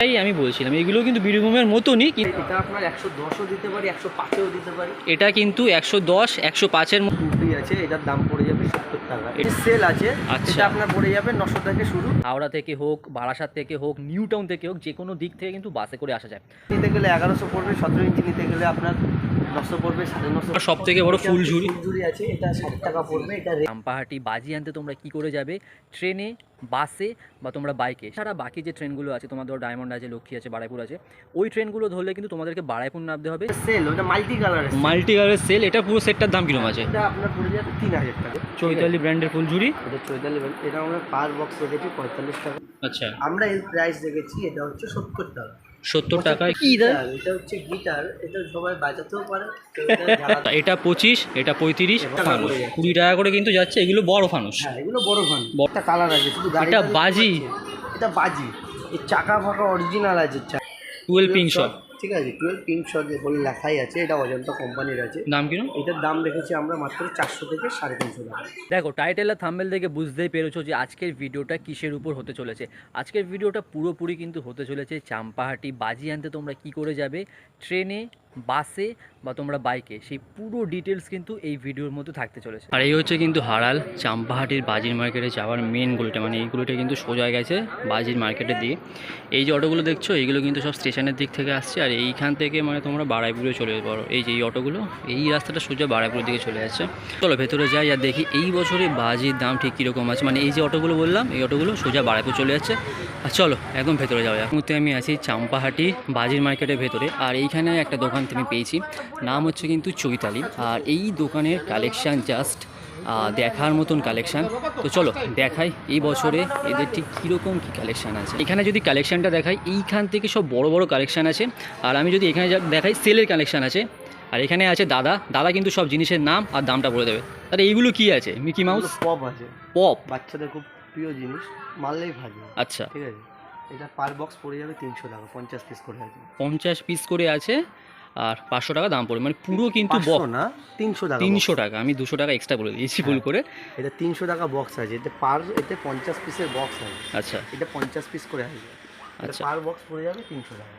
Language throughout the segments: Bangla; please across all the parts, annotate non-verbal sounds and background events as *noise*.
তাই আমি বলছিলাম এগুলো কিন্তু বীরভূমের মতনই এটা আপনার একশো দশও দিতে পারি একশো পাঁচেও দিতে পারি। এটা কিন্তু একশো দশ একশো পাঁচের টুপি আছে এটার দাম পড়ে যাবে সত্তর টাকা। এটা সেল আছে আচ্ছা। আপনার পড়ে যাবে নশো থেকে শুরু। হাওড়া থেকে হোক বারাসাত থেকে হোক নিউ টাউন থেকে হোক যে কোনো দিক থেকে কিন্তু বাসে করে আসা যায়। নিতে গেলে এগারোশো পড়বে সতেরো ইঞ্চি নিতে গেলে আপনার নশো পড়বে সাড়ে নশো সব থেকে বড় ফুলঝুরি। ফুলঝুরি আছে এটা ষাট টাকা পড়বে এটা রামপাহাটি বাজি আনতে তোমরা কি করে যাবে? ট্রেনে বাসে বা তোমরা বাইকে সারা বাকি যে ট্রেনগুলো আছে তোমাদের ডায়মন্ড আছে লক্ষ্মী আছে বারাইপুর আছে ওই ট্রেনগুলো ধরলে কিন্তু তোমাদেরকে বারাইপুর নামতে হবে। সেল ওটা মাল্টি কালার মাল্টি কালারের সেল এটা পুরো সেটটার দাম কীরকম আছে? এটা আপনার পড়ে যাবে তিন হাজার টাকা। চৈতালি ব্র্যান্ডের ফুলঝুরি এটা চৈতালি। এটা আমরা পার বক্স রেখেছি পঁয়তাল্লিশ টাকা। আচ্ছা। আমরা এর প্রাইস দেখেছি এটা হচ্ছে সত্তর টাকা। সত্তর টাকায়? কি গিটার এটা হচ্ছে গিটার এটা সবাই বাজাতেও পারে। *laughs* এটা পঁচিশ এটা পঁয়ত্রিশ ফানুস। করে কুড়ি টাকা করে কিন্তু যাচ্ছে এগুলো বড় ফানুস। হ্যাঁ এগুলো বড় ফানুস। বড়- একটা কালার আছে শুধু এটা বাজি। এটা বাজি। এই চাকা ফাঁকা অরিজিনাল আছে টুয়েলভ পিং শট ঠিক আছে টুয়েলভ পিঙ্ক শট বলে লেখাই আছে এটা অজন্তা কোম্পানির আছে। দাম কিরম এটার দাম রেখেছি আমরা মাত্র চারশো থেকে সাড়ে তিনশো টাকা। দেখো টাইটেল আর থাম্বেল দেখে বুঝতেই পেরেছ যে আজকের ভিডিওটা কিসের উপর হতে চলেছে। আজকের ভিডিওটা পুরোপুরি কিন্তু হতে চলেছে চাম্পাহাটি। বাজি আনতে তোমরা কি করে যাবে? ট্রেনে বাসে বা তোমরা বাইকে, সেই পুরো ডিটেলস কিন্তু এই ভিডিওর মধ্যে থাকতে চলেছে। আর এই হচ্ছে কিন্তু হারাল, চাম্পাহাটির বাজির মার্কেটে যাওয়ার মেন গুলিটা মানে এইগুলোটা কিন্তু সোজা গেছে বাজির মার্কেটের দিকে। এই যে অটোগুলো দেখছ, এইগুলো কিন্তু সব স্টেশনের দিক থেকে আসছে। আর এইখান থেকে মানে তোমরা বারাইপুরে চলে যেতে পারো এই যে এই অটোগুলো এই রাস্তাটা সোজা বারাইপুরের দিকে চলে যাচ্ছে। চলো ভেতরে যাই আর দেখি এই বছরে বাজির দাম ঠিক কীরকম আছে। মানে এই যে অটোগুলো বললাম, এই অটোগুলো সোজা বারাইপুর চলে যাচ্ছে। আর চলো একদম ভেতরে যাওয়া যাক। আমি আছি চাম্পাহাটি বাজির মার্কেটের ভেতরে। আর এইখানে একটা দোকান তুমি পেয়েছি। নাম হচ্ছে কিন্তু চৈতালি। আর এই দোকানের কালেকশান জাস্ট দেখার মতন কালেকশান তো চলো দেখাই এই বছরে এদের ঠিক কীরকম কী কালেকশান আছে। এখানে যদি কালেকশানটা দেখাই এইখান থেকে সব বড় বড় কালেকশান আছে। আর আমি যদি এখানে দেখাই সেলের কালেকশান আছে। আর এখানে আছে দাদা। দাদা কিন্তু সব জিনিসের নাম আর দামটা বলে দেবে। আর এইগুলো কি আছে? Mickey Mouse? পপ আছে। পপ বাচ্চাদের খুব প্রিয় জিনিস। মারলেই ভাজবে আচ্ছা। ঠিক আছে? এটা পার বক্স পড়ে যাবে তিনশো টাকা পঞ্চাশ পিস করে আছে। পঞ্চাশ পিস করে আছে। আর পাঁচশো টাকা দাম পড়বে। মানে পুরো কিন্তু বক্স না তিনশো টাকা তিনশো টাকা আমি দুশো টাকা এক্সট্রা বলে দিয়েছি ভুল হ্যাঁ। করে। এটা তিনশো টাকা বক্স আছে এতে পার এতে পঞ্চাশ পিসের বক্স আছে। আচ্ছা। এটা পঞ্চাশ পিস করে আসবে। আচ্ছা। পার বক্স পড়ে যাবে তিনশো টাকা।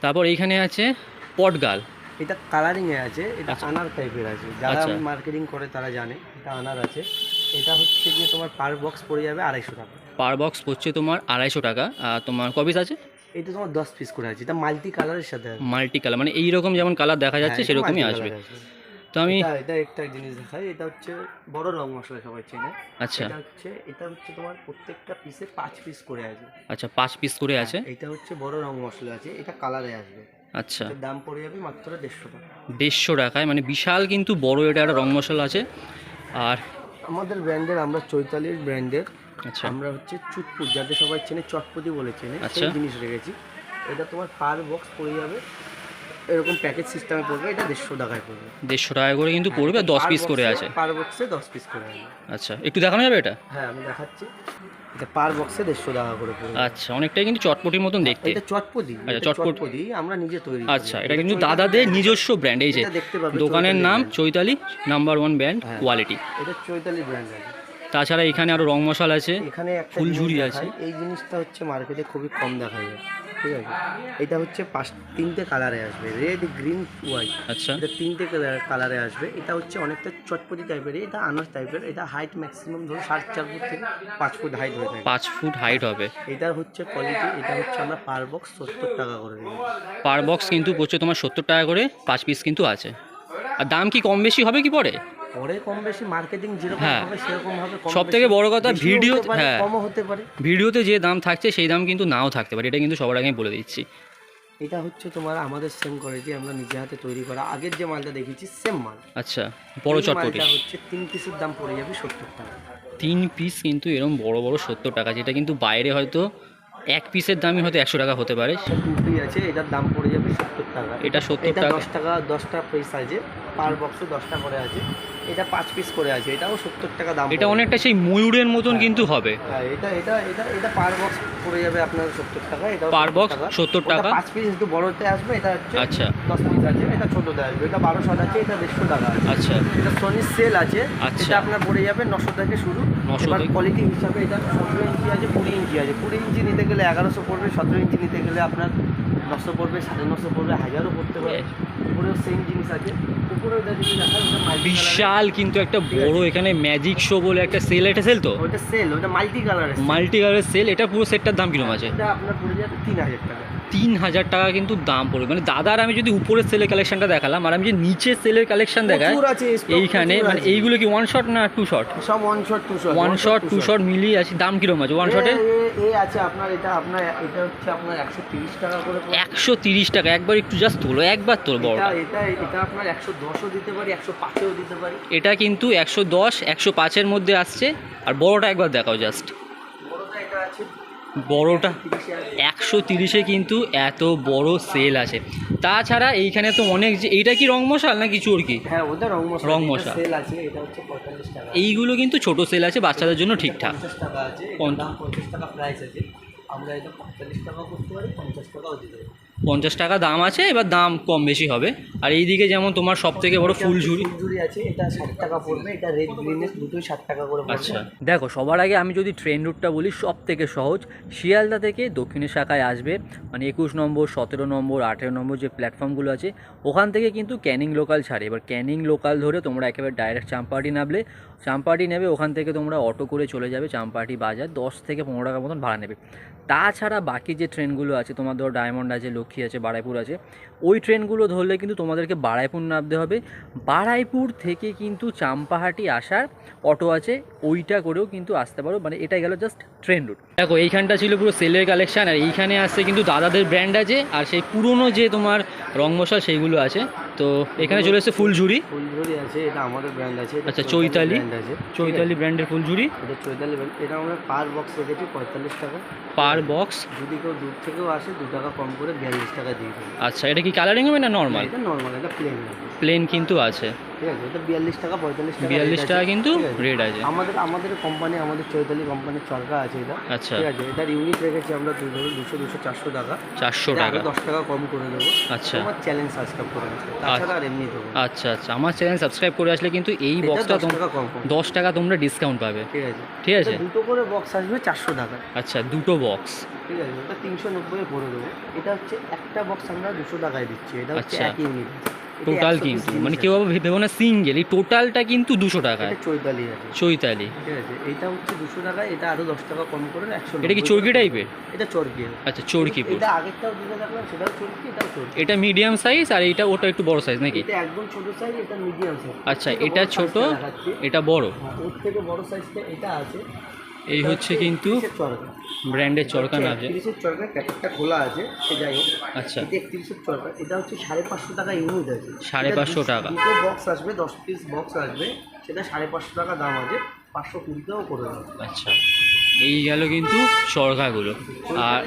তারপর এইখানে আছে পটগাল। এটা কালারিং এ আছে এটা আচ্ছা। আনার টাইপের আছে। যারা আচ্ছা। মার্কেটিং করে তারা জানে এটা আনার আছে। এটা হচ্ছে গিয়ে তোমার পার বক্স পড়ে যাবে আড়াইশো টাকা। পার বক্স পড়ছে তোমার আড়াইশো টাকা আর তোমার কপিস আছে? এটা তোমার দশ পিস করে আছে এটা মাল্টি কালারের সাথে মাল্টি কালার মানে এইরকম যেমন কালার দেখা যাচ্ছে হ্যাঁ, সেরকমই আসবে। তো আমি এটা একটা জিনিস দেখাই এটা হচ্ছে বড় রং মশলা সবাই চেনে। আচ্ছা। এটা হচ্ছে এটা হচ্ছে তোমার প্রত্যেকটা পিসে পাঁচ পিস করে আছে। আচ্ছা পাঁচ পিস করে আছে? এটা হচ্ছে বড় রং মশলা আছে এটা কালারে আসবে। আচ্ছা। দাম পড়ে যাবে মাত্র দেড়শো টাকা। দেড়শো টাকায় মানে বিশাল কিন্তু বড় এটা একটা রং মশলা আছে। আর আমাদের ব্র্যান্ডের আমরা চৈতালির ব্র্যান্ডের আমরা হচ্ছে চুটপুট যাতে সবাই চেনে চটপটি বলে চেনে আচ্ছা। সেই জিনিস রেখেছি। এটা তোমার পার বক্স পড়ে যাবে এরকম প্যাকেজ সিস্টেমে পড়বে এটা দেড়শো টাকায় পড়বে। দেড়শো টাকা করে কিন্তু পড়বে দশ পিস করে আছে। পার বক্সে দশ পিস করে আছে আচ্ছা একটু দেখানো যাবে এটা? হ্যাঁ আমি দেখাচ্ছি। এটা পার বক্সে দেড়শো টাকা করে পড়বে। আচ্ছা অনেকটাই কিন্তু চটপটির মতন দেখতে। এটা চটপটি আচ্ছা, চটপটি। আমরা নিজে তৈরি আচ্ছা এটা কিন্তু দাদাদের নিজস্ব ব্র্যান্ড এই যে দেখতে পাবে দোকানের নাম চৈতালি নাম্বার ওয়ান ব্র্যান্ড হ্যাঁ। কোয়ালিটি এটা চৈতালি ব্র্যান্ড আছে তাছাড়া এখানে আরও রং মশলা আছে এখানে একটা ফুলঝুরি আছে। এই জিনিসটা হচ্ছে মার্কেটে খুবই কম দেখা যায় ঠিক আছে? এটা হচ্ছে পাঁচ তিনটে কালারে আসবে রেড গ্রিন হোয়াইট আচ্ছা। এটা তিনটে কালারে আসবে। এটা হচ্ছে অনেকটা চটপটি টাইপের এটা আনার টাইপের এটা হাইট ম্যাক্সিমাম ধরো সাড়ে চার ফুট থেকে পাঁচ ফুট হাইট হয়ে থাকে। পাঁচ ফুট হাইট হবে। এটা হচ্ছে কোয়ালিটি এটা হচ্ছে আমরা পার বক্স সত্তর টাকা করে দিই পার বক্স কিন্তু পড়ছে তোমার সত্তর টাকা করে পাঁচ পিস কিন্তু আছে। আর দাম কি কম বেশি হবে কি পরে? পরে কম বেশি মার্কেটিং যেরকম হ্যাঁ। হবে সেরকম হবে কম সবথেকে বড় কথা ভিডিও- হ্যাঁ। কমও হতে পারে। ভিডিওতে যে দাম থাকছে সেই দাম কিন্তু নাও থাকতে পারে। এটা কিন্তু সবার আগে বলে দিচ্ছি। এটা হচ্ছে তোমার আমাদের সেম কোয়ালিটি আমরা নিজে হাতে তৈরি করা। আগের যে মালটা দেখেছি সেম মাল। আচ্ছা বড় চটপটি। হচ্ছে তিন পিসের দাম পড়ে যাবে সত্তর টাকা। তিন পিস কিন্তু এরকম বড় বড় সত্তর টাকা যেটা কিন্তু বাইরে হয়তো এক পিসের দামই হয়তো একশো টাকা হতে পারে। টুপি আছে এটার দাম পড়ে যাবে সত্তর টাকা। এটা 70 এটা টাকা। দশ টাকা দশটা পিস আছে পার বক্সে দশটা করে আছে। এটা পাঁচ পিস করে আছে এটাও সত্তর টাকা দাম এটা অনেকটা সেই ময়ূরের মতন কিন্তু হবে। হ্যাঁ এটা এটা এটা এটা পার বক্স পড়ে যাবে আপনার সত্তর টাকা এটা Per box 70 টাকা। পাঁচ পিস একটু বড়তে আসবে এটা হচ্ছে আচ্ছা। দশ পিস আছে এটা ছোটতে আসবে এটা বারোশো আছে এটা দেড়শো টাকা আচ্ছা। এটা সোনির সেল আছে আচ্ছা। এটা আপনার পড়ে যাবে নশো থেকে শুরু। 900 এবার থেকে। কোয়ালিটি হিসাবে এটা সতেরো ইঞ্চি আছে কুড়ি ইঞ্চি আছে কুড়ি ইঞ্চি নিতে গেলে গেলে এগারোশো পড়বে সতেরো ইঞ্চি নিতে গেলে আপনার নশো পড়বে সাড়ে নশো পড়বে হাজারও পড়তে পারে। উপরেও সেম জিনিস আছে। উপরেও বিশাল কিন্তু একটা বড় এখানে ম্যাজিক শো বলে একটা সেল এটা সেল তো? ওটা সেল ওটা মাল্টি কালার মাল্টি কালারের সেল এটা পুরো সেটটার দাম কীরকম আছে? এটা আপনার পড়ে যাবে তিন হাজার টাকা। তিন হাজার টাকা কিন্তু দাম পড়বে। মানে দাদার আমি যদি উপরের সেলের কালেকশনটা দেখালাম আর আমি যে নিচের সেলের কালেকশন দেখাই এইখানে মানে এইগুলো কি ওয়ান শট না টু শট সব one shot two shot one shot two shot মিলিয়ে আছে দাম কীরকম আছে ওয়ান শটে এ আছে আপনার এটা আপনার এটা হচ্ছে আপনার একশো তিরিশ টাকা করে একশো তিরিশ টাকা একবার একটু জাস্ট তোলো একবার তোলো বড়টা। এটা এটা আপনার একশো দশও দিতে পারি একশো পাঁচেও দিতে পারি। এটা কিন্তু একশো দশ একশো পাঁচের মধ্যে আসছে আর বড়টা একবার দেখাও জাস্ট বড়টা একশো তিরিশে কিন্তু এত বড় সেল আছে। তাছাড়া এইখানে তো অনেক যে এইটা কি রং মশাল না কিছু ওর কি? হ্যাঁ ওটা রং মশাল। রং এটা সেল আছে এটা হচ্ছে পঁয়তাল্লিশ টাকা। এইগুলো কিন্তু ছোট সেল আছে বাচ্চাদের জন্য ঠিকঠাক। পঞ্চাশ টাকা আছে প্রাইস আছে। আমরা এটা পঁয়তাল্লিশ টাকা করতে পারি পঞ্চাশ টাকাও দিতে পারি। পঞ্চাশ টাকা দাম আছে এবার দাম কম বেশি হবে। আর এইদিকে যেমন তোমার সব থেকে বড় ফুলঝুরি ফুলঝুরি আছে এটা ষাট টাকা পড়বে এটা রেড গ্রিনেস দুটোই ষাট টাকা করে আচ্ছা। দেখো সবার আগে আমি যদি ট্রেন রুটটা বলি সব থেকে সহজ শিয়ালদা থেকে দক্ষিণের শাখায় আসবে মানে একুশ নম্বর সতেরো নম্বর আঠেরো নম্বর যে প্ল্যাটফর্মগুলো আছে ওখান থেকে কিন্তু ক্যানিং লোকাল ছাড়ে। এবার ক্যানিং লোকাল ধরে তোমরা একেবারে ডাইরেক্ট চাম্পাহাটি নামলে চাম্পাহাটি নেবে, ওখান থেকে তোমরা অটো করে চলে যাবে চাম্পাহাটি বাজার, দশ থেকে পনেরো টাকার মতন ভাড়া নেবে। তাছাড়া বাকি যে ট্রেনগুলো আছে, তোমার ধরো ডায়মন্ড আছে, লক্ষ্মী আছে, বারাইপুর আছে, ওই ট্রেনগুলো ধরলে কিন্তু তোমাদেরকে বারাইপুর নামতে হবে। বারাইপুর থেকে কিন্তু চাম্পাহাটি আসার অটো আছে, ওইটা করেও কিন্তু আসতে পারো মানে এটা গেল জাস্ট ট্রেন রুট দেখো, এইখানটা ছিল পুরো সেলের কালেকশন আর এইখানে আসছে কিন্তু দাদাদের ব্র্যান্ড আছে, আর সেই পুরনো যে তোমার রং মশলা সেইগুলো আছে। তো এখানে চলে এসেছে ফুলঝুরি। ফুলঝুরি আছে এটা আমাদের ব্র্যান্ড আছে আচ্ছা, চৈতালি। আছে। চৈতালি ব্র্যান্ডের ফুলঝুরি। এটা চৈতালি ব্র্যান্ড এটা আমরা পার বক্স রেখেছি পঁয়তাল্লিশ টাকা। পার বক্স যদি কেউ দূর থেকেও আসে দু টাকা কম করে বিয়াল্লিশ টাকা দিয়ে দেবে। আচ্ছা এটা কি কালারিং হবে না নর্মাল এটা নর্মাল এটা প্লেন প্লেন কিন্তু আছে। ঠিক আছে এটা বিয়াল্লিশ টাকা পঁয়তাল্লিশ টাকা বিয়াল্লিশ টাকা কিন্তু ঠিক আছে? আমাদের আমাদের কোম্পানি আমাদের চৈতালি কোম্পানির চরকা আছে এটা। আচ্ছা। ঠিক আছে এটার ইউনিট রেখেছি আমরা দুই ধরুন দুশো দুশো চারশো টাকা। চারশো টাকা। দশ টাকা কম করে দেবো। আচ্ছা। তোমার চ্যালেঞ্জ সাবস্ক্রাইব করে নিচ্ছে তাছাড়া আর এমনি দেবো আচ্ছা আচ্ছা। আমার চ্যানেল সাবস্ক্রাইব করে আসলে কিন্তু এই বক্সটা 10 টাকা কম। কম দশ টাকা তোমরা ডিসকাউন্ট পাবে। ঠিক আছে। ঠিক আছে? দুটো করে বক্স আসবে চারশো টাকা আচ্ছা দুটো বক্স ঠিক আছে ওটা তিনশো নব্বই করে দেবো। এটা হচ্ছে একটা বক্স আমরা দুশো টাকায় দিচ্ছি। এটা হচ্ছে আচ্ছা। এক ইউনিট টোটাল কিন্তু। মানে কেউ আবার ভেবো না সিঙ্গেল এই টোটালটা কিন্তু দুশো টাকায় চৈতালি আছে চৈতালি। ঠিক আছে? এটা হচ্ছে দুশো টাকা এটা আরও দশ টাকা কম করে একশো এটা কি চর্কি টাইপের এটা চর্কি। আচ্ছা চর্কি এটা আগেরটাও দুটো দেখলাম সেটাও চর্কি এটাও চর্কি। এটা মিডিয়াম সাইজ আর এটা ওটা একটু বড় সাইজ নাকি? এটা একদম ছোট সাইজ এটা মিডিয়াম সাইজ আচ্ছা এটা ছোট এটা বড়। ওর থেকে বড় সাইজটা এটা আছে। এই হচ্ছে কিন্তু চরকা। ব্র্যান্ডের চরকা না আছে তিরিশের চরকা প্যাকেটটা খোলা আছে সে যাই হোক। আচ্ছা। এটা একত্রিশের চরকা। এটা হচ্ছে সাড়ে পাঁচশো টাকা ইউনিট আছে। সাড়ে পাঁচশো টাকা। দুটো বক্স আসবে দশ পিস বক্স আসবে। সেটা সাড়ে পাঁচশো টাকা দাম আছে। পাঁচশো কুড়িটাও করে দেবে। আচ্ছা। এই গেল কিন্তু চরকাগুলো আর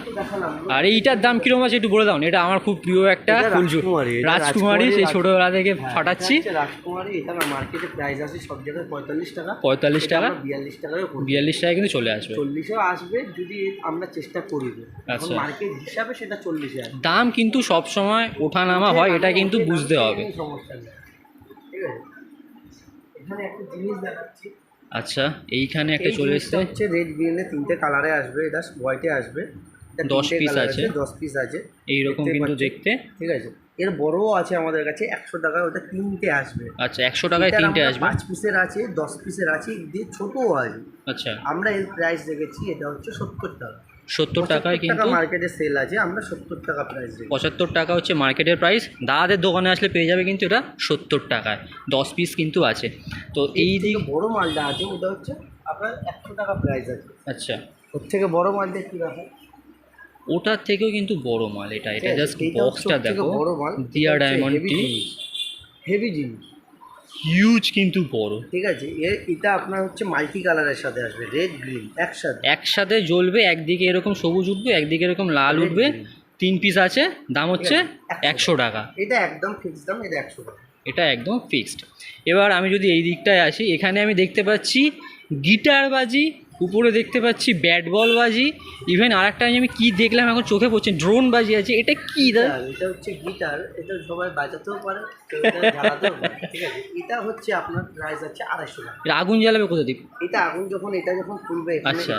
আর এইটার দাম কীরকম আছে একটু বলে দাও এটা আমার খুব প্রিয় একটা ফুলঝুর রাজকুমারী, সেই ছোটবেলা থেকে হ্যাঁ, ফাটাচ্ছি। রাজকুমারী এটা মার্কেটে প্রাইস আছে সব জায়গায় পঁয়তাল্লিশ টাকা। পঁয়তাল্লিশ টাকা? বিয়াল্লিশ টাকায় বিয়াল্লিশ টাকা কিন্তু চলে আসবে। চল্লিশেও আসবে যদি আমরা চেষ্টা করি। আচ্ছা। মার্কেট হিসাবে সেটা চল্লিশে আসবে। দাম কিন্তু সব সময় ওঠানামা হয় এটা কিন্তু বুঝতে হবে। সমস্যা নেই। ঠিক আছে? এখানে একটা জিনিস দেখাচ্ছি। আচ্ছা এইখানে একটা চলে এসেছে। হচ্ছে রেড গ্রিনে তিনটে কালারে আসবে এটা হোয়াইটে আসবে। দশ পিস আছে। দশ পিস আছে। এইরকম কিন্তু দেখতে। ঠিক আছে। এর বড়ও আছে আমাদের কাছে একশো টাকায় ওটা তিনটে আসবে। আচ্ছা একশো টাকায় তিনটে আসবে? পাঁচ পিসের আছে দশ পিসের আছে দিয়ে ছোটও আছে। আচ্ছা। আমরা এর প্রাইস দেখেছি এটা হচ্ছে সত্তর টাকা। সত্তর টাকায় কিন্তু মার্কেটে সেল আছে আমরা সত্তর টাকা প্রাইস পঁচাত্তর টাকা হচ্ছে মার্কেটের প্রাইস দাদাদের দোকানে আসলে পেয়ে যাবে কিন্তু এটা সত্তর টাকায়। দশ পিস কিন্তু আছে। তো এই দিক বড় মালটা আছে ওটা হচ্ছে আপনার একশো টাকা প্রাইস আছে। আচ্ছা। ওর থেকে বড় মালটা কি রাখা ওটার থেকেও কিন্তু বড় মাল এটা। এটা জাস্ট বক্সটা দেখো। বড় মাল। দিয়া ডায়মন্ড হেভি জিনিস। হিউজ কিন্তু বড়। ঠিক আছে এর এটা আপনার হচ্ছে মাল্টি কালারের সাথে আসবে রেড গ্রিন একসাথে। একসাথে জ্বলবে একদিকে এরকম সবুজ উঠবে একদিকে এরকম লাল উঠবে তিন পিস আছে দাম হচ্ছে একশো টাকা। এটা একদম ফিক্সড দাম এটা একশো টাকা। এটা একদম ফিক্সড এবার আমি যদি এই দিকটায় আসি এখানে আমি দেখতে পাচ্ছি গিটার বাজি উপরে দেখতে পাচ্ছি ব্যাট বল বাজি ইভেন আর একটা আমি কি দেখলাম এখন চোখে পড়ছে ড্রোন বাজি আছে এটা কি দাদা? এটা হচ্ছে গিটার এটা সবাই বাজাতেও পারে এটা ঠিক আছে? এটা হচ্ছে আপনার প্রাইস আছে আড়াইশো টাকা। আগুন জ্বালাবে কোথা দিক এটা আগুন যখন এটা যখন খুলবে আচ্ছা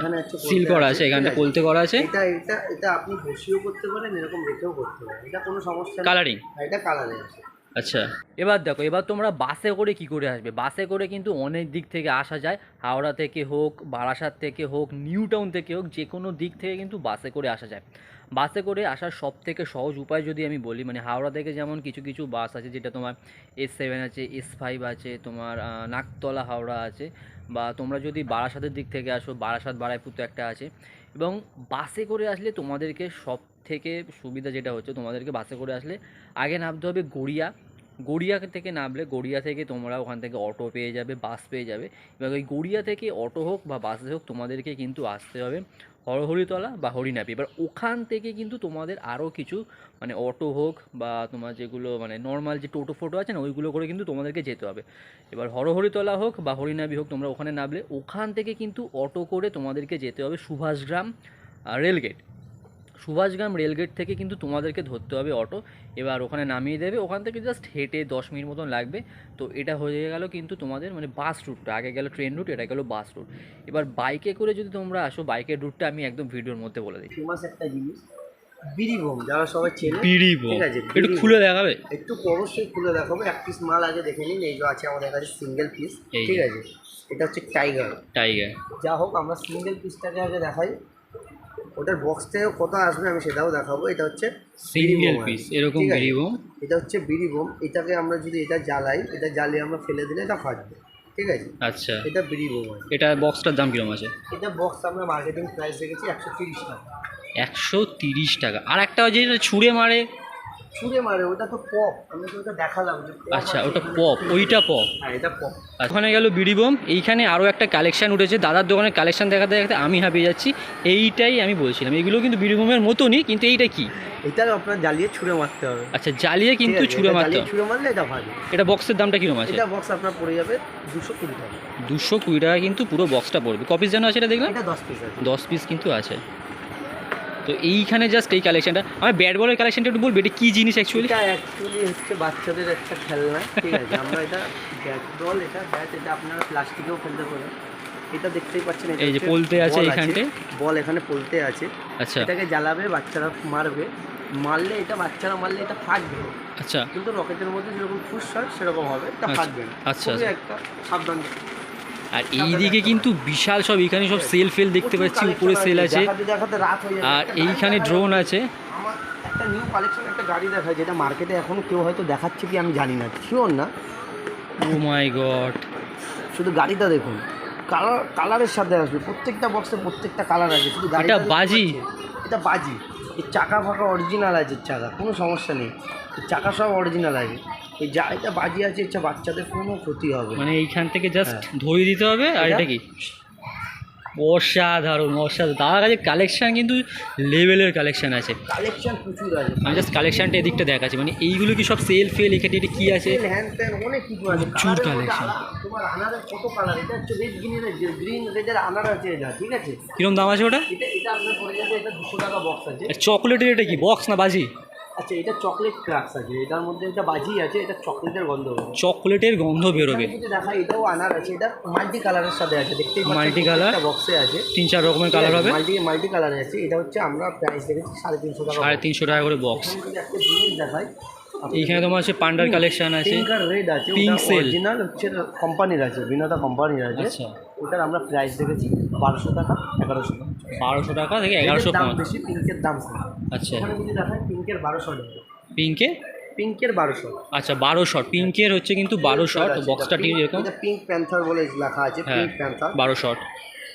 সিল করা আছে এখানটা? কলতে করা আছে। এটা এটা এটা আপনি বসিয়েও করতে পারেন এরকম রেখেও করতে পারেন এটা কোনো সমস্যা কালারিং আর এটা কালারে আছে। আচ্ছা। এবার দেখো, এবার তোমরা বাসে করে কি করে আসবে? বাসে করে কিন্তু অনেক দিক থেকে আসা যায়। হাওড়া থেকে হোক, বারাসাত থেকে হোক নিউ টাউন থেকে হোক যে কোনো দিক থেকে কিন্তু বাসে করে আসা যায়। বাসে করে আসার সব থেকে সহজ উপায় যদি আমি বলি মানে হাওড়া থেকে যেমন কিছু কিছু বাস আছে, যেটা তোমার এস সেভেন আছে এস ফাইভ আছে, তোমার নাকতলা হাওড়া আছে, বা তোমরা যদি বারাসাতের দিক থেকে আসো বারাসাত বারাইপুর তো একটা আছে, এবং বাসে করে আসলে তোমাদেরকে সব থেকে সুবিধা যেটা হচ্ছে তোমাদেরকে বাসে করে আসলে আগে নামতে হবে গড়িয়া। গড়িয়া থেকে নামলে গড়িয়া থেকে তোমরা ওখান থেকে অটো পেয়ে যাবে, বাস পেয়ে যাবে। এবার ওই গড়িয়া থেকে অটো হোক বা বাসে হোক তোমাদেরকে কিন্তু আসতে হবে হরহরিতলা বা হরিনাপি। এবার ওখান থেকে কিন্তু তোমাদের আরও কিছু মানে অটো হোক বা তোমার যেগুলো মানে নর্মাল যে টোটো ফোটো আছে না, ওইগুলো করে কিন্তু তোমাদেরকে যেতে হবে। এবার হরহরিতলা হোক বা হরিনাবি হোক তোমরা ওখানে নামলে ওখান থেকে কিন্তু অটো করে তোমাদেরকে যেতে হবে সুভাষগ্রাম রেলগেট। সুভাষগ্রাম রেলগেট থেকে কিন্তু তোমাদেরকে ধরতে হবে অটো। এবার ওখানে নামিয়ে দেবে ওখান থেকে জাস্ট হেঁটে দশ মিনিট মতন লাগবে। তো এটা হয়ে গেল কিন্তু তোমাদের মানে বাস রুটটা আগে গেল ট্রেন রুট এটা গেল বাস রুট এবার বাইকে করে যদি তোমরা আসো বাইকের রুটটা আমি একদম ভিডিওর মধ্যে বলে দিই ফেমাস একটা জিনিস বিড়ি বোম যারা সবাই চেনে বিড়ি ঠিক আছে, একটু খুলে দেখাবে? একটু অবশ্যই খুলে দেখাবো এক পিস মাল আগে দেখে নিন এই যে আছে আমাদের কাছে সিঙ্গেল পিস ঠিক আছে এটা হচ্ছে টাইগার টাইগার যা হোক আমরা সিঙ্গেল পিসটাকে আগে দেখাই। ওটার বক্স থেকে কত আসবে আমি সেটাও দেখাবো। এটা হচ্ছে সিঙ্গেল। পিস এরকম বিড়ি বোম। এটা হচ্ছে বিড়ি বোম। এটাকে আমরা যদি এটা জ্বালাই এটা জ্বালিয়ে আমরা ফেলে দিলে এটা ফাটবে। ঠিক আছে? আচ্ছা। এটা বিড়ি বোম এটা বক্সটার দাম কীরকম আছে? এটা বক্স আমরা মার্কেটিং প্রাইস দেখেছি একশো তিরিশ টাকা। একশো তিরিশ টাকা। আর একটা যে ছুঁড়ে মারে ছুঁড়ে মারে ওটা তো পপ। আমি তো ওটা দেখালাম আচ্ছা ওটা পপ ওইটা পপ। হ্যাঁ এটা পপ। ওখানে গেল বিড়ি বোম এইখানে আরও একটা কালেকশন উঠেছে দাদার দোকানের কালেকশন দেখাতে দেখাতে আমি হাঁপিয়ে যাচ্ছি। এইটাই আমি বলছিলাম এগুলো কিন্তু বিড়ি বোমের মতনই কিন্তু এইটা কি? এটা আপনার জ্বালিয়ে ছুঁড়ে মারতে হবে। আচ্ছা জ্বালিয়ে কিন্তু? ছুঁড়ে মারতে হবে। ছুঁড়ে মারলে এটা ফাটবে এটা বক্সের দামটা কীরকম আছে? এটা বক্স আপনার পড়ে যাবে দুশো কুড়ি টাকা। দুশো কুড়ি টাকা কিন্তু পুরো বক্সটা পড়বে। কপিস যেন আছে এটা দেখলাম? এটা দশ পিস আছে। দশ পিস কিন্তু আছে। তো এইখানে জাস্ট এই কালেকশনটা আমার ব্যাট বলের কালেকশনটা একটু বলবে এটা কী জিনিস অ্যাকচুয়ালি এটা অ্যাকচুয়ালি হচ্ছে বাচ্চাদের একটা খেলনা ঠিক আছে? আমরা এটা ব্যাট বল এটা ব্যাট এটা আপনারা প্লাস্টিকেও খেলতে পারেন। এটা দেখতেই পাচ্ছেন এই যে পোলতে আছে বল এইখানটে। বল এখানে পোলতে আছে। আচ্ছা। এটাকে জ্বালাবে বাচ্চারা মারবে। মারলে এটা বাচ্চারা মারলে এটা ফাটবে। আচ্ছা। কিন্তু রকেটের মধ্যে যেরকম ফুস হয় সেরকম হবে এটা আচ্ছা, ফাটবে না। আচ্ছা, আচ্ছা। একটা সাবধান আর এইদিকে কিন্তু বিশাল সব এখানে সব সেল ফেল দেখতে পাচ্ছি উপরে সেল আছে। আর এইখানে ড্রোন আছে। একটা নিউ কালেকশন একটা গাড়ি দেখায় যেটা মার্কেটে এখনও কেউ হয়তো দেখাচ্ছে কি আমি জানি না। শিওর না? ও মাই গড শুধু গাড়িটা দেখুন। কালার কালারের সাথে আসবে। প্রত্যেকটা বক্সে প্রত্যেকটা কালার আছে। শুধু গাড়িটা বাজি? এটা বাজি। এই চাকা ফাঁকা অরিজিনাল আছে চাকা। কোনো সমস্যা নেই। চাকা সব অরিজিনাল আছে। এই যা এটা বাজি আছে এটা বাচ্চাদের কোনো ক্ষতি হবে মানে এইখান থেকে জাস্ট ধরিয়ে দিতে হবে আর এটা? কি? অসাধারণ অসাধারণ। তার কাছে কালেকশন কিন্তু লেভেলের কালেকশন আছে। কালেকশন প্রচুর আছে। আমি জাস্ট কালেকশনটা এদিকটা দেখাচ্ছি। মানে এইগুলো কি সব সেল ফেল? এখানে এটা কি আছে? অনেক কিছু আছে। প্রচুর। আলাদা- তোমার আনারের কত কালার এটা হচ্ছে রেড গ্রিনের গ্রিন রেডের আনার আছে এটা ঠিক আছে? কিরম দাম আছে ওটা? এটা এটা আপনার পড়ে যাবে এটা দুশো টাকা বক্স আছে। চকলেটের এটা কি? বক্স না বাজি? আচ্ছা এটা চকলেট ক্রাক্স আছে এটার মধ্যে এটা বাজি আছে এটা চকলেটের গন্ধ চকলেটের গন্ধ বেরোবে। দেখা এটাও আনার আছে এটা মাল্টি কালারের সাথে আছে দেখতে মাল্টি কালার বক্সে আছে। তিন চার রকমের কালার হবে? মাল্টি মাল্টি কালার আছে এটা হচ্ছে আমরা প্রাইস রেখেছি সাড়ে তিনশো টাকা সাড়ে তিনশো টাকা করে বক্স একটা জিনিস দেখাই এইখানে তোমার আছে পান্ডার কালেকশন আছে। পিঙ্ক আর রেড আছে। Pink ওটা অরিজিনাল হচ্ছে কোম্পানির আছে বিনোদা কোম্পানির আছে। আচ্ছা। ওটার আমরা প্রাইস দেখেছি বারোশো টাকা এগারোশো টাকা। বারোশো টাকা থেকে এগারোশো দাম পাঁচ বেশি পিঙ্কের দাম আচ্ছা। এখানে যদি দেখাই পিঙ্কের বারোশো টাকা পিঙ্কে পিঙ্কের বারোশো। আচ্ছা বারো শট পিঙ্কের হচ্ছে কিন্তু বারো শট বক্সটা ঠিক এরকম। পিঙ্ক প্যান্থার বলে লেখা আছে পিঙ্ক প্যান্থার বারো শট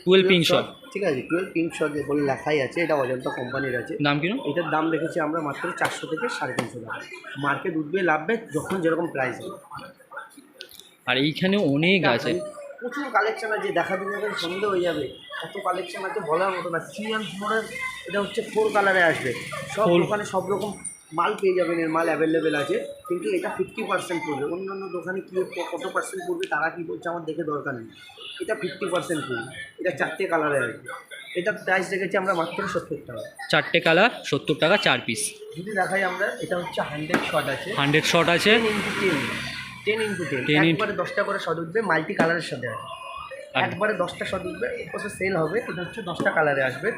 টুয়েলভ পিঙ্ক শট ঠিক আছে টুয়েলভ শট বলে লেখাই আছে এটা অজন্তা কোম্পানির আছে। দাম কিরম এটার দাম রেখেছি আমরা মাত্র চারশো থেকে সাড়ে তিনশো টাকা। মার্কেট উঠবে লাভবে যখন যেরকম প্রাইস হবে। আর এইখানে অনেক আছে। প্রচুর কালেকশন আছে দেখা যখন সন্ধে হয়ে যাবে। এত কালেকশন আছে বলার মতো না থ্রি অ্যান্ড ফোরের এটা হচ্ছে ফোর কালারে আসবে। সব দোকানে সব রকম মাল পেয়ে যাবেন এর মাল অ্যাভেলেবেল আছে। কিন্তু এটা ফিফটি পার্সেন্ট পড়বে। অন্যান্য দোকানে কী কত পার্সেন্ট পড়বে তারা কী বলছে আমার দেখে দরকার নেই। এটা ফিফটি পার্সেন্ট পড়বে। এটা চারটে কালারে আছে। এটা প্রাইস রেখেছি আমরা মাত্র সত্তর টাকা। চারটে কালার সত্তর টাকা চার পিস যদি দেখাই আমরা এটা হচ্ছে হান্ড্রেড শট আছে। হান্ড্রেড শট আছে। Ten into ten ten into ten 10 একবারে দশটা করে শট উঠবে মাল্টি কালারের সাথে আছে। একবারে দশটা শট উঠবে এরপর সেল হবে। এটা হচ্ছে দশটা কালারে আসবে।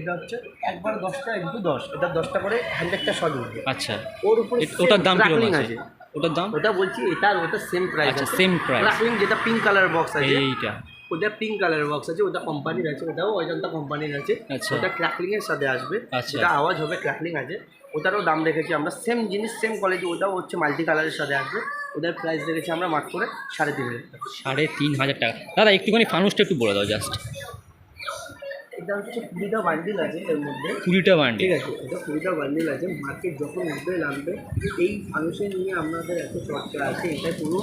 এটা হচ্ছে একবার দশটা ইন্টু দশ। এটা দশটা করে হান্ড্রেডটা শট উঠবে। আচ্ছা। ওর উপরে ওটার দাম কীরকম আছে? ওটার দাম? ওটা বলছি এটা আর ওটা সেম প্রাইস আচ্ছা, আছে। same price। ক্রাকলিং যেটা পিঙ্ক কালার বক্স আছে এইটা। ওটা পিঙ্ক কালারের বক্স আছে ওটা কোম্পানির আছে ওটাও অজন্তা কোম্পানির আছে। আচ্ছা। ওটা ক্র্যাকলিং এর সাথে আসবে। আচ্ছা। যেটা আওয়াজ হবে ক্র্যাকলিং আছে। ওটারও দাম রেখেছি আমরা সেম জিনিস সেম কোয়ালিটি ওটাও হচ্ছে মাল্টি কালারের সাথে আসবে। ওটার প্রাইস রেখেছি আমরা মাত্র করে সাড়ে তিন হাজার টাকা। সাড়ে তিন হাজার টাকা। দাদা একটুখানি ফানুসটা একটু বলে দাও জাস্ট এটা হচ্ছে কুড়িটা বান্ডিল আছে এর মধ্যে। কুড়িটা বান্ডি ঠিক আছে এটা কুড়িটা বান্ডিল আছে। মার্কেট যখন উঠবে নামবে এই মানুষের নিয়ে আপনাদের এত চর্চা আছে এটা কোনো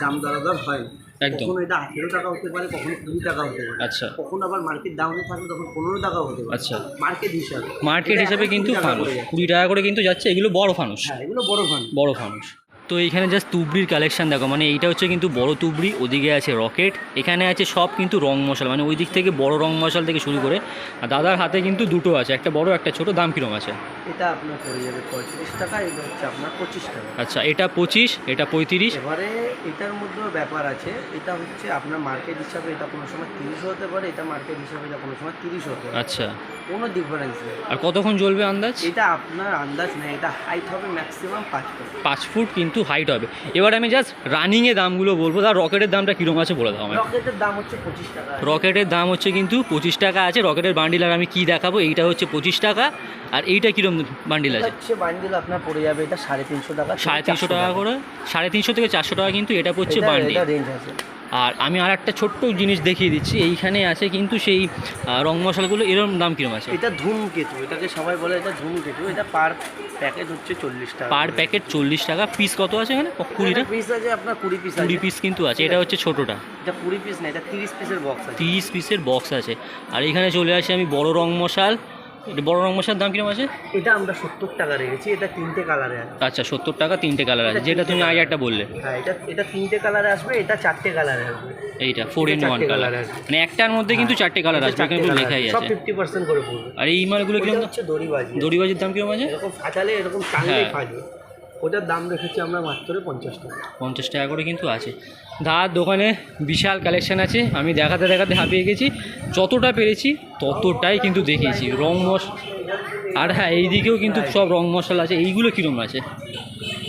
দাম দরদাম হয় না। একদম। কখনো এটা আঠেরো টাকা হতে পারে কখনো কুড়ি টাকা হতে পারে। আচ্ছা। কখন আবার মার্কেট ডাউনে থাকবে তখন পনেরো টাকাও হতে পারে। আচ্ছা। মার্কেট হিসাবে। মার্কেট হিসাবে কিন্তু 20 টাকা ফানুস। কুড়ি টাকা করে কিন্তু যাচ্ছে এগুলো বড় ফানুস। হ্যাঁ এগুলো বড় ফান বড় ফানুস। তো এইখানে জাস্ট তুবড়ির কালেকশান দেখো মানে এইটা হচ্ছে কিন্তু বড় তুবড়ি ওদিকে আছে রকেট এখানে আছে সব কিন্তু রং মশলা মানে ওই দিক থেকে বড় রং মশলা থেকে শুরু করে আর দাদার হাতে কিন্তু দুটো আছে একটা বড় একটা ছোট দাম কিরম আছে? এটা আপনার পড়ে যাবে পঁয়ত্রিশ টাকা এটা হচ্ছে আপনার পঁচিশ টাকা। আচ্ছা এটা পঁচিশ এটা পঁয়ত্রিশ। এবারে এটার মধ্যেও ব্যাপার আছে এটা হচ্ছে আপনার মার্কেট হিসাবে এটা কোনো সময় তিরিশ হতে পারে এটা মার্কেট হিসাবে এটা কোনো সময় তিরিশ হতে পারে। আচ্ছা। কোনো ডিফারেন্স নেই। আর কতক্ষণ জ্বলবে আন্দাজ? এটা আপনার আন্দাজ নেই এটা হাইট হবে ম্যাক্সিমাম পাঁচ ফুট পাঁচ ফুট কিন্তু হাইট হবে। এবার আমি জাস্ট রানিংয়ে দামগুলো বলব। তার রকেটের দামটা কীরকম আছে বলে দাও আমার রকেটের দাম হচ্ছে পঁচিশ টাকা। রকেটের দাম হচ্ছে কিন্তু পঁচিশ টাকা আছে। রকেটের বান্ডিল আর আমি কী দেখাবো? এইটা হচ্ছে পঁচিশ টাকা। আর এইটা কীরকম বান্ডিল আছে? হচ্ছে বান্ডিল আপনার পড়ে যাবে এটা সাড়ে তিনশো টাকা সাড়ে তিনশো টাকা করে। সাড়ে তিনশো থেকে চারশো টাকা কিন্তু এটা পড়ছে বান্ডিল রেঞ্জ আছে। আর আমি আর একটা ছোট্ট জিনিস দেখিয়ে দিচ্ছি এইখানে আছে কিন্তু সেই রং মশলাগুলো এরকম দাম কিরম আছে? এটা ধূমকেতু এটাকে সবাই বলে এটা ধূমকেতু এটা পার প্যাকেজ হচ্ছে চল্লিশ টাকা পার প্যাকেট চল্লিশ টাকা পিস কত আছে এখানে? কুড়িটা পিস আছে আপনার কুড়ি পিস কুড়ি পিস কিন্তু আছে এটা হচ্ছে ছোটোটা। এটা কুড়ি পিস না এটা তিরিশ পিসের বক্স আছে। তিরিশ পিসের বক্স আছে। আর এখানে চলে আসি আমি বড় রং মশাল এটা বড় রং মশার দাম কীরকম আছে? এটা আমরা সত্তর টাকা রেখেছি এটা তিনটে কালারে আছে আচ্ছা সত্তর টাকা তিনটে কালার আছে যেটা তুমি আগে একটা বললে। হ্যাঁ এটা এটা তিনটে কালারে আসবে এটা চারটে কালারে আসবে। এইটা ফোর ইন ওয়ান কালার আছে। মানে একটার মধ্যে কিন্তু চারটে কালার আসবে এখানে পুরো লেখাই আছে। ফিফটি পার্সেন্ট করে পড়বে। আর এই মালগুলো কীরকম? হচ্ছে দড়িবাজি। দড়িবাজির দাম কীরকম আছে? এরকম ফাটালে এরকম টানলে হ্যাঁ। ফাটবে। ওটার দাম রেখেছি আমরা মাত্র পঞ্চাশ টাকা। পঞ্চাশ টাকা করে কিন্তু আছে। দাদার দোকানে বিশাল কালেকশান আছে। আমি দেখাতে দেখাতে হাঁপিয়ে গেছি। যতটা পেরেছি ততটাই কিন্তু দেখিয়েছি। রং মশ আর হ্যাঁ এই দিকেও কিন্তু সব রং মশলা আছে। এইগুলো কীরকম আছে?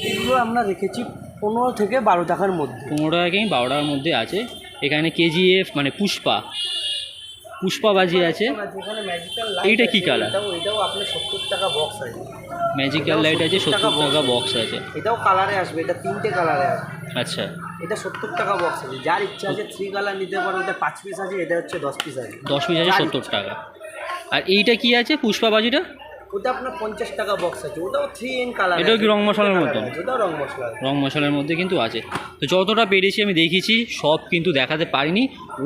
এগুলো আমরা রেখেছি পনেরো থেকে বারো টাকার মধ্যে। পনেরো টাকা কি বারো টাকার মধ্যে আছে। এখানে কেজিএফ মানে পুষ্পা। পুষ্পা বাজি আছে। এইটা কি কালার এটাও এটাও আপনার সত্তর টাকা বক্স আছে। ম্যাজিক্যাল লাইট আছে সত্তর টাকা বক্স আছে। এটাও কালারে আসবে এটা তিনটে কালারে আসবে। আচ্ছা। এটা সত্তর টাকা বক্স আছে। যার ইচ্ছা আছে থ্রি কালার নিতে পারো এটা পাঁচ পিস আছে এটা হচ্ছে দশ পিস আছে। দশ পিস আছে সত্তর টাকা। আর এইটা কি আছে পুষ্পা বাজিটা? ওটা আপনার পঞ্চাশ টাকা বক্স আছে। ওটাও থ্রি এন কালার এটাও কি রং মশলার মতন? ওটাও রং মশলা রং মশলার মধ্যে কিন্তু আছে। তো যতটা পেরেছি আমি দেখিয়েছি সব কিন্তু দেখাতে পারিনি।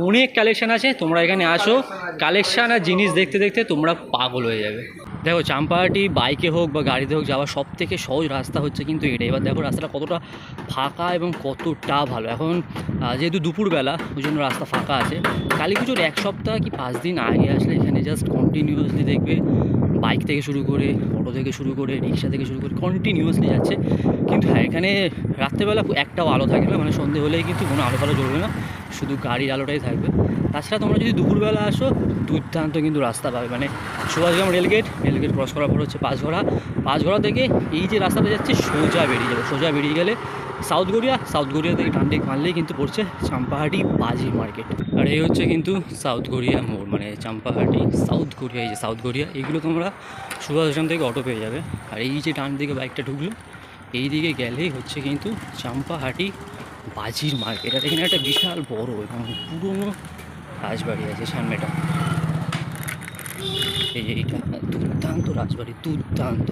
অনেক কালেকশান আছে তোমরা এখানে আসো। কালেকশান আর জিনিস দেখতে দেখতে তোমরা পাগল হয়ে যাবে। দেখো চাম্পাহাটি বাইকে হোক বা গাড়িতে হোক যাওয়ার সব থেকে সহজ রাস্তা হচ্ছে কিন্তু এটা। এবার দেখো রাস্তাটা কতটা ফাঁকা এবং কতটা ভালো। এখন যেহেতু দুপুরবেলা ওই জন্য রাস্তা ফাঁকা আছে। কালী পুজোর এক সপ্তাহ কি পাঁচ দিন আগে আসলে এখানে জাস্ট কন্টিনিউয়াসলি দেখবে। বাইক থেকে শুরু করে, অটো থেকে শুরু করে, রিক্সা থেকে শুরু করে কন্টিনিউয়াসলি যাচ্ছে। কিন্তু হ্যাঁ এখানে রাত্রেবেলা একটাও আলো থাকবে না মানে সন্ধে হলেই কিন্তু কোনো আলো ফালো জ্বলবে না, শুধু গাড়ির আলোটাই থাকবে। তাছাড়া তোমরা যদি দুপুরবেলা আসো, দুর্দান্ত কিন্তু রাস্তা পাবে মানে সুভাষগ্রাম রেলগেট রেলগেট ক্রস করার পর হচ্ছে পাঁচঘোড়া। পাঁচঘোড়া থেকে এই যে রাস্তাটা যাচ্ছে, সোজা বেরিয়ে যাবে, সোজা বেরিয়ে গেলে সাউথ গড়িয়া সাউথ গড়িয়া থেকে ডান দিক মারলেই কিন্তু পড়ছে চাম্পাহাটি বাজি মার্কেট। আর এই হচ্ছে কিন্তু সাউথ গড়িয়া মোড় মানে চাম্পাহাটি, সাউথ গড়িয়া এই যে সাউথ গড়িয়া এইগুলো তোমরা সুভাষগ্রাম থেকে অটো পেয়ে যাবে। আর এই যে ডান দিকে বাইকটা ঢুকলো, এই দিকে গেলেই হচ্ছে কিন্তু চাম্পাহাটি বাজির মার্কেট। আর এখানে একটা বিশাল বড় এবং পুরনো রাজবাড়ি আছে সামনেটা এই যে এইটা, দুর্দান্ত রাজবাড়ি, দুর্দান্ত।